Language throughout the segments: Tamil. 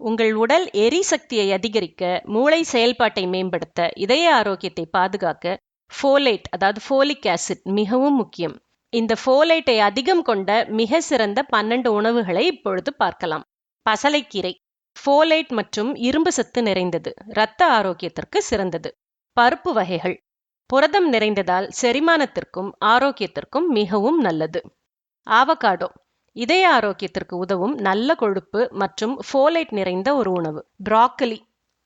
உங்கள் உடல் எரிசக்தியை அதிகரிக்க மூளை செயல்பாட்டை மேம்படுத்த இதய ஆரோக்கியத்தை பாதுகாக்க ஃபோலேட் அதாவது ஃபோலிக் ஆசிட் மிகவும் முக்கியம். இந்த ஃபோலேட்டை அதிகம் கொண்ட மிக சிறந்த பன்னெண்டு உணவுகளை இப்பொழுது பார்க்கலாம். பசலைக்கீரை. ஃபோலேட் மற்றும் இரும்பு சத்து நிறைந்தது. இரத்த ஆரோக்கியத்திற்கு சிறந்தது. பருப்பு வகைகள். புரதம் நிறைந்ததால் செரிமானத்திற்கும் ஆரோக்கியத்திற்கும் மிகவும் நல்லது. ஆவகாடோ. இதய ஆரோக்கியத்திற்கு உதவும் நல்ல கொழுப்பு மற்றும் ஃபோலேட் நிறைந்த ஒரு உணவு. ப்ராக்கலி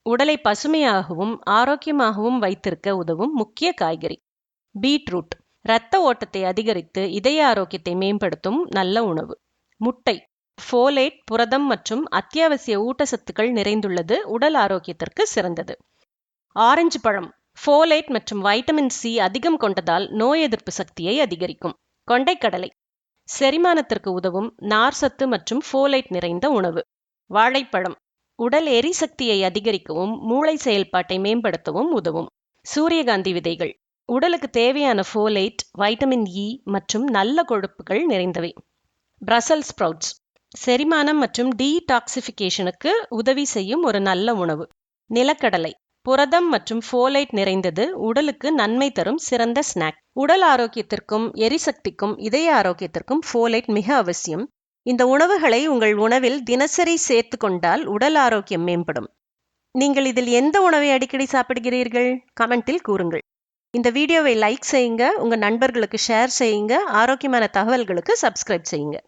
உடலை பசுமையாகவும் ஆரோக்கியமாகவும் வைத்திருக்க உதவும் முக்கிய காய்கறி. பீட்ரூட் இரத்த ஓட்டத்தை அதிகரித்து இதய ஆரோக்கியத்தை மேம்படுத்தும் நல்ல உணவு. முட்டை ஃபோலேட் புரதம் மற்றும் அத்தியாவசிய ஊட்டச்சத்துக்கள் நிறைந்துள்ளது உடல் ஆரோக்கியத்திற்கு சிறந்தது. ஆரஞ்சு பழம் ஃபோலேட் மற்றும் வைட்டமின் சி அதிகம் கொண்டதால் நோய் எதிர்ப்பு சக்தியை அதிகரிக்கும். கொண்டைக்கடலை செரிமானத்திற்கு உதவும் நார்சத்து மற்றும் ஃபோலைட் நிறைந்த உணவு. வாழைப்பழம். உடல் எரிசக்தியை அதிகரிக்கவும் மூளை செயல்பாட்டை மேம்படுத்தவும் உதவும். சூரியகாந்தி விதைகள். உடலுக்கு தேவையான ஃபோலைட் வைட்டமின் இ மற்றும் நல்ல கொழுப்புகள் நிறைந்தவை. பிரசல் ஸ்ப்ரவுட்ஸ் செரிமானம் மற்றும் டீடாக்சிஃபிகேஷனுக்கு உதவி செய்யும் ஒரு நல்ல உணவு. நிலக்கடலை. புரதம் மற்றும் ஃபோலைட் நிறைந்தது உடலுக்கு நன்மை தரும் சிறந்த ஸ்நாக் உடல் ஆரோக்கியத்திற்கும் எரிசக்திக்கும் இதய ஆரோக்கியத்திற்கும் ஃபோலைட் மிக அவசியம். இந்த உணவுகளை உங்கள் உணவில் தினசரி சேர்த்து கொண்டால் உடல் ஆரோக்கியம் மேம்படும். நீங்கள் இதில் எந்த உணவை அடிக்கடி சாப்பிடுகிறீர்கள்? கமெண்டில் கூறுங்கள். இந்த வீடியோவை லைக் செய்யுங்க உங்க நண்பர்களுக்கு ஷேர் செய்யுங்க ஆரோக்கியமான தகவல்களுக்கு சப்ஸ்கிரைப் செய்யுங்க.